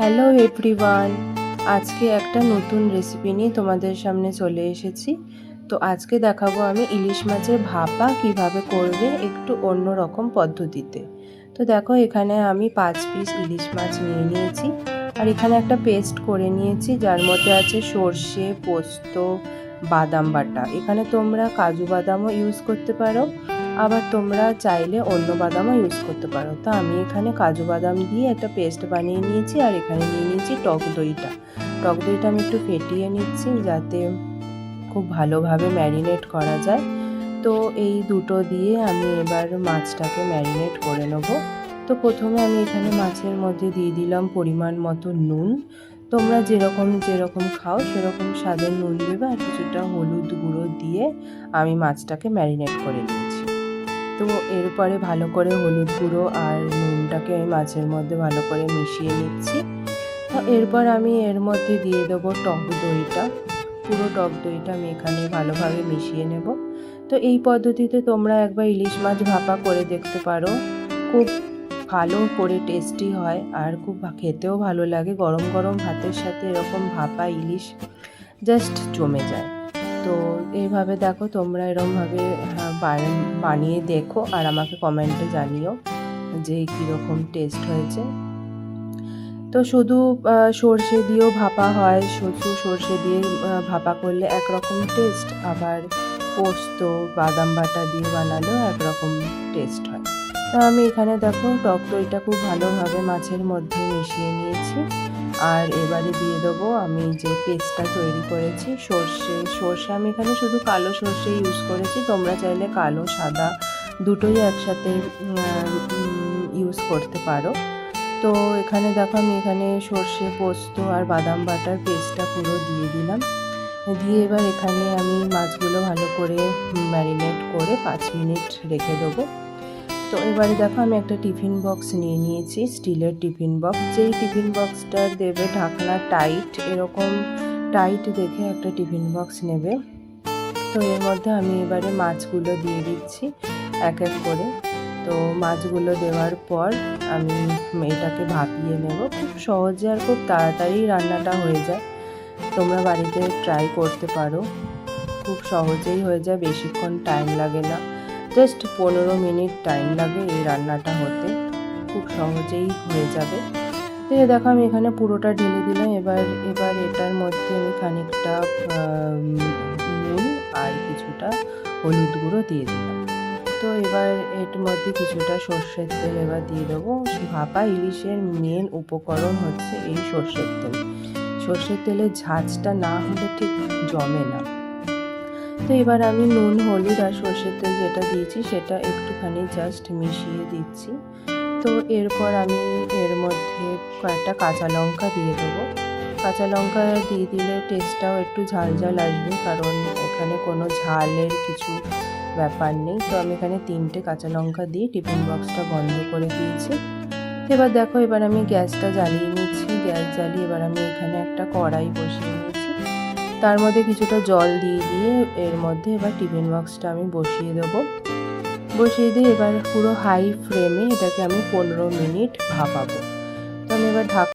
Hello everyone আজকে একটা নতুন রেসিপি নিয়ে তোমাদের সামনে চলে এসেছি। তো আজকে দেখাবো আমি ইলিশ মাছের ভাপা কীভাবে করবে একটু অন্য রকম পদ্ধতিতে। তো দেখো, এখানে আমি পাঁচ পিস ইলিশ মাছ নিয়ে নিয়েছি। আর এখানে একটা পেস্ট করে নিয়েছি, যার মধ্যে আছে সর্ষে, পোস্ত, বাদাম বাটা। এখানে তোমরা কাজু বাদামও ইউজ করতে পারো। আবার তোমরা চাইলে অন্য বাদামও ইউজ করতে পারো। তো আমি এখানে কাজু বাদাম দিয়ে একটা পেস্ট বানিয়ে নিয়েছি আর এখানে নিয়ে নিয়েছি টক দইটা। টক দইটা আমি একটু ফেটিয়ে নিচ্ছি যাতে খুব ভালোভাবে ম্যারিনেট করা যায়। তো এই দুটো দিয়ে আমি এবার মাছটাকে ম্যারিনেট করে নেব। তো প্রথমে আমি এখানে মাছের মধ্যে দিয়ে দিলাম পরিমাণ মতো নুন। তোমরা যেরকম যেরকম খাও সেরকম স্বাদের নুন দেবে আর কিছুটা হলুদ গুঁড়ো দিয়ে আমি মাছটাকে ম্যারিনেট করে নিয়েছি তো এরপরে ভালো করে হলুদ গুঁড়ো আর নুনটাকে আমি মাছের মধ্যে ভালো করে মিশিয়ে নিচ্ছি। তো এরপর আমি এর মধ্যে দিয়ে দেবো টক দইটা। পুরো টক দইটা আমি এখানে ভালোভাবে মিশিয়ে নেব। তো এই পদ্ধতিতে তোমরা একবার ইলিশ মাছ ভাপা করে দেখতে পারো। খুব ভালো করে টেস্টি হয় আর খুব খেতেও ভালো লাগে। গরম গরম ভাতের সাথে এরকম ভাপা ইলিশ জাস্ট জমে যায়। তো এইভাবে দেখো তোমরা এরমভাবে বানিয়ে দেখো আর আমাকে কমেন্টে জানিও যে কীরকম টেস্ট হয়েছে। তো শুধু সর্ষে দিয়েও ভাপা হয়, শুধু সর্ষে দিয়ে ভাপা করলে একরকম টেস্ট আবার পোস্ত, বাদাম বাটা দিয়ে বানালেও একরকম টেস্ট হয়। তো আমি এখানে দেখো টক দইটা খুব ভালোভাবে মাছের মধ্যে মিশিয়ে নিয়েছি। আর এবারে দিয়ে দেবো আমি যে পেস্টটা তৈরি করেছি, সর্ষে সর্ষে আমি এখানে শুধু কালো সর্ষে ইউজ করেছি, তোমরা চাইলে কালো, সাদা দুটোই একসাথে ইউজ করতে পারো। তো এখানে দেখো আমি এখানে সর্ষে, পোস্ত আর বাদাম বাটার পেস্টটা পুরো দিয়ে দিলাম। দিয়ে এবার এখানে আমি মাছগুলো ভালো করে ম্যারিনেট করে পাঁচ মিনিট রেখে দেবো। তো এবারে দেখো আমি একটা টিফিন বক্স নিয়ে নিয়েছি, স্টিলের টিফিন বক্স। যেই টিফিন বক্সটার দেবে ঢাকনা টাইট, এরকম টাইট দেখে একটা টিফিন বক্স নেবে। তো এর মধ্যে আমি এবারে মাছগুলো দিয়ে দিচ্ছি এক এক করে। তো মাছগুলো দেওয়ার পর আমি এটাকে ভাপিয়ে নেব। খুব সহজে আর খুব তাড়াতাড়ি রান্নাটা হয়ে যায়। তোমরা বাড়িতে ট্রাই করতে পারো। খুব সহজেই হয়ে যায়, বেশিক্ষণ টাইম লাগে না। জাস্ট পনেরো মিনিট টাইম লাগে এই রান্নাটা হতে। খুব সহজেই হয়ে যাবে। তো দেখো আমি এখানে পুরোটা ঢেলে দিলাম। এবার এবার এটার মধ্যে আমি খানিকটা নুন আর কিছুটা হলুদ গুঁড়ো দিয়ে দিলাম। তো এবার এর মধ্যে কিছুটা সর্ষের তেল এবার দিয়ে দেবো। ভাপা ইলিশের মেন উপকরণ হচ্ছে এই সর্ষের তেল। সর্ষের তেলের ঝাঁঝটা না হলে ঠিক জমে না। তো এবার আমি নুন, হলুদ আর সর্ষের তেল যেটা দিয়েছি সেটা একটুখানি জাস্ট মিশিয়ে দিচ্ছি। তো এরপর আমি এর মধ্যে কয়েকটা কাঁচা লঙ্কা দিয়ে দেবো। কাঁচা লঙ্কা দিয়ে দিলে টেস্টটাও একটু ঝাল ঝাল আসবে কারণ এখানে কোনো ঝালের কিছু ব্যাপার নেই। তো আমি এখানে তিনটে কাঁচা লঙ্কা দিয়ে টিফিন বক্সটা বন্ধ করে দিয়েছি। এবার দেখো, এবার আমি গ্যাসটা জ্বালিয়ে নিচ্ছি। গ্যাস জ্বালিয়ে এবার আমি এখানে একটা কড়াই বসিয়ে তার মধ্যে কিছুটা জল দিয়ে দিয়ে এর মধ্যে এবার টিফিন বক্সটা আমি বসিয়ে দেবো। বসিয়ে দিয়ে এবার পুরো হাই ফ্লেমে এটাকে আমি পনেরো মিনিট ভাপাবো। তো আমি এবার ঢাক